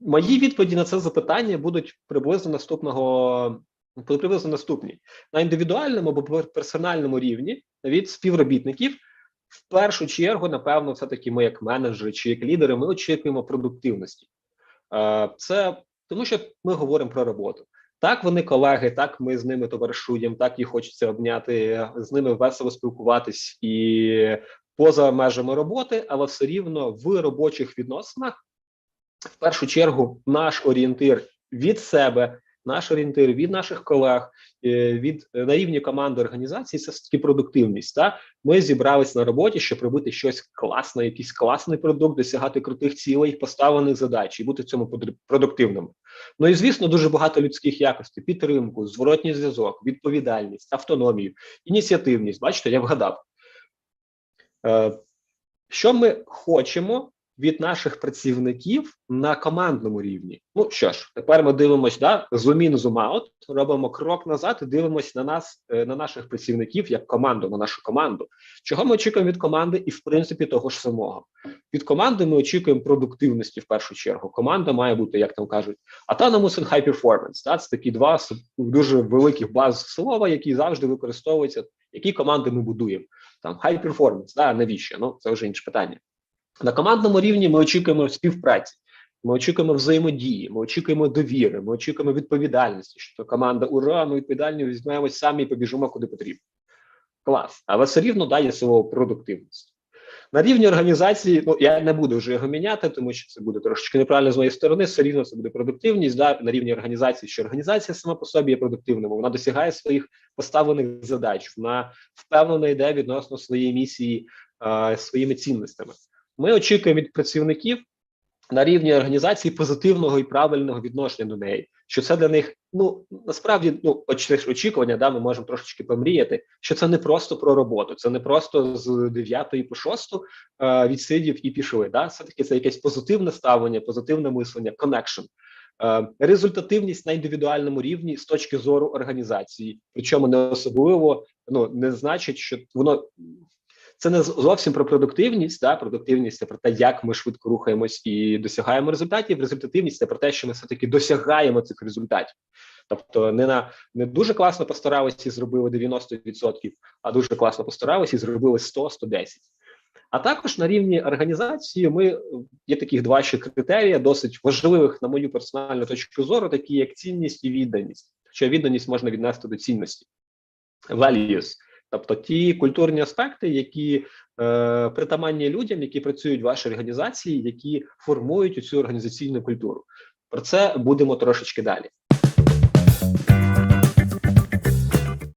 Мої відповіді на це запитання будуть приблизно наступного приблизно наступні на індивідуальному або персональному рівні від співробітників. В першу чергу, напевно, все таки ми, як менеджери чи як лідери, ми очікуємо продуктивності. Е, Це тому, що ми говоримо про роботу. Так, вони колеги, так ми з ними товаришуємо, так їх хочеться обняти, з ними весело спілкуватись і поза межами роботи, але все рівно в робочих відносинах в першу чергу наш орієнтир від себе, наш орієнтир від наших колег, е, від е, на рівні команди організації це все таки продуктивність. Та ми зібрались на роботі, щоб робити щось класне, якийсь класний продукт, досягати крутих цілей, поставлених задач і бути в цьому продуктивними. Ну і звісно, дуже багато людських якостей: підтримку, зворотній зв'язок, відповідальність, автономію, ініціативність. Бачите, я вгадав. Е, що ми хочемо від наших працівників на командному рівні? Ну що ж, тепер ми дивимося, да, zoom in, zoom out, робимо крок назад і дивимося на нас, е, на наших працівників як команду, на нашу команду. Чого ми очікуємо від команди, і в принципі того ж самого. Від команди ми очікуємо продуктивності в першу чергу. Команда має бути, як там кажуть, autonomous and high performance. Да? Це такі два дуже великих баз слова, які завжди використовуються. Які команди ми будуємо? Там high performance, да, навіщо? Ну це вже інше питання. На командному рівні ми очікуємо співпраці, ми очікуємо взаємодії, ми очікуємо довіри, ми очікуємо відповідальності. Що команда ура, ми відповідальні візьмемось самі і побіжимо куди потрібно. Клас, але все рівно дає слово продуктивність. На рівні організації, ну я не буду вже його міняти, тому що це буде трошечки неправильно з моєї сторони. Все рівно це буде продуктивність. Да, на рівні організації, що організація сама по собі є продуктивною, вона досягає своїх поставлених задач, вона впевнено йде відносно своєї місії, е, своїми цінностями. Ми очікуємо від працівників на рівні організації позитивного і правильного відношення до неї. Що це для них ну насправді ну очікування, да, ми можемо трошечки помріяти, що це не просто про роботу, це не просто з 9 по 6 е, відсидів і пішли. Да, все таки це якесь позитивне ставлення, позитивне мислення. Е, результативність на індивідуальному рівні з точки зору організації, причому не особливо ну не значить, що воно це не зовсім про продуктивність. Да? Продуктивність це про те, як ми швидко рухаємось і досягаємо результатів. Результативність це про те, що ми все таки досягаємо цих результатів. Тобто, не на не дуже класно постаралися і зробили 90%, а дуже класно постаралися і зробили 100-110%. А також на рівні організації ми є таких два ще критерії, досить важливих, на мою персональну точку зору, такі як цінність і відданість. Що відданість можна віднести до цінності values. Тобто ті культурні аспекти, які е, притаманні людям, які працюють в вашій організації, які формують цю організаційну культуру. Про це будемо трошечки далі.